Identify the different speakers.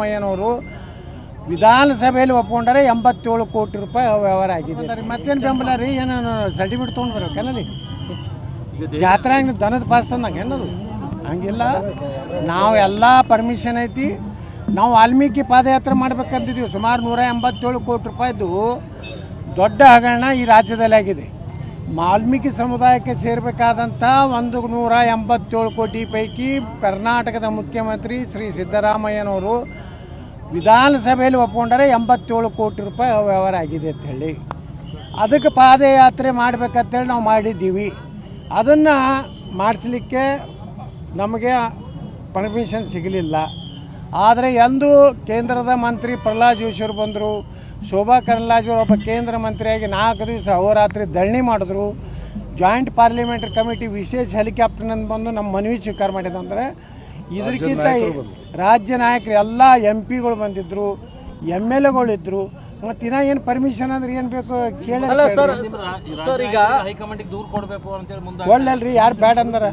Speaker 1: ಸಿದ್ದರಾಮಯ್ಯನವರು ವಿಧಾನಸಭೆಯಲ್ಲಿ ಒಪ್ಕೊಂಡರೆ ಎಂಬತ್ತೇಳು ಕೋಟಿ ರೂಪಾಯಿ ವ್ಯವಹಾರ ಆಗಿದೆ. ಮತ್ತೇನು ಬೆಂಬಲ ರೀ? ಏನು ಸರ್ಟಿಫಿಕೇಟ್ ತೊಗೊಂಡು ಬರ್ಬೇಕಲ್ಲಿ ಜಾತ್ರೆ ಹಂಗೆ ದನದ ಪಾಸ್ ತಂದಂಗೆ ಏನದು? ಹಂಗಿಲ್ಲ. ಎಲ್ಲ ಪರ್ಮಿಷನ್ ಐತಿ. ನಾವು ವಾಲ್ಮೀಕಿ ಪಾದಯಾತ್ರೆ ಮಾಡ್ಬೇಕಂತಿದ್ದೀವಿ ಸುಮಾರು ನೂರ ಎಂಬತ್ತೇಳು ಕೋಟಿ ರೂಪಾಯಿದು ದೊಡ್ಡ ಹಗರಣ ಈ ರಾಜ್ಯದಲ್ಲಿ ಆಗಿದೆ. ವಾಲ್ಮೀಕಿ ಸಮುದಾಯಕ್ಕೆ ಸೇರಬೇಕಾದಂಥ ಒಂದು ನೂರ ಎಂಬತ್ತೇಳು ಕೋಟಿ ಪೈಕಿ ಕರ್ನಾಟಕದ ಮುಖ್ಯಮಂತ್ರಿ ಶ್ರೀ ಸಿದ್ದರಾಮಯ್ಯನವರು ವಿಧಾನಸಭೆಯಲ್ಲಿ ಒಪ್ಕೊಂಡರೆ ಎಂಬತ್ತೇಳು ಕೋಟಿ ರೂಪಾಯಿ ವ್ಯವಹಾರ ಆಗಿದೆ ಅಂತ ಹೇಳಿ. ಅದಕ್ಕೆ ಪಾದಯಾತ್ರೆ ಮಾಡಬೇಕಂತೇಳಿ ನಾವು ಮಾಡಿದ್ದೀವಿ. ಅದನ್ನು ಮಾಡಿಸ್ಲಿಕ್ಕೆ ನಮಗೆ ಪರ್ಮಿಷನ್ ಸಿಗಲಿಲ್ಲ. ಆದರೆ ಎಂದು ಕೇಂದ್ರದ ಮಂತ್ರಿ ಪ್ರಹ್ಲಾದ್ ಜೋಶಿಯವರು ಬಂದರು, ಶೋಭಾ ಕರಂದ್ಲಾಜೆ ಒಬ್ಬ ಕೇಂದ್ರ ಮಂತ್ರಿಯಾಗಿ ನಾಲ್ಕು ದಿವಸ ಅಹೋರಾತ್ರಿ ಧರಣಿ ಮಾಡಿದ್ರು. ಜಾಯಿಂಟ್ ಪಾರ್ಲಿಮೆಂಟ್ರಿ ಕಮಿಟಿ ವಿಶೇಷ ಹೆಲಿಕಾಪ್ಟರ್ನಿಂದ ಬಂದು ನಮ್ಮ ಮನವಿ ಸ್ವೀಕಾರ ಮಾಡಿದಂದ್ರೆ ಇದಕ್ಕಿಂತ ರಾಜ್ಯ ನಾಯಕರು ಎಲ್ಲ ಎಂ ಪಿಗಳು ಬಂದಿದ್ರು ಎಂ ಎಲ್ ಎಗಳಿದ್ರು ಮತ್ತೆ ಇನ್ನ ಏನು ಪರ್ಮಿಷನ್ ಅಂದ್ರೆ ಏನು ಬೇಕು ಕೇಳಿ
Speaker 2: ಸರ್ ಈಗ ಹೈಕಮಾಂಡಿಗೆ ದೂರ ಕೊಡಬೇಕು ಅಂತೇಳಿ ಮುಂದೆ
Speaker 1: ಒಳ್ಳಲ್ರಿ ಯಾರು ಬ್ಯಾಡ್ ಅಂದಾರ?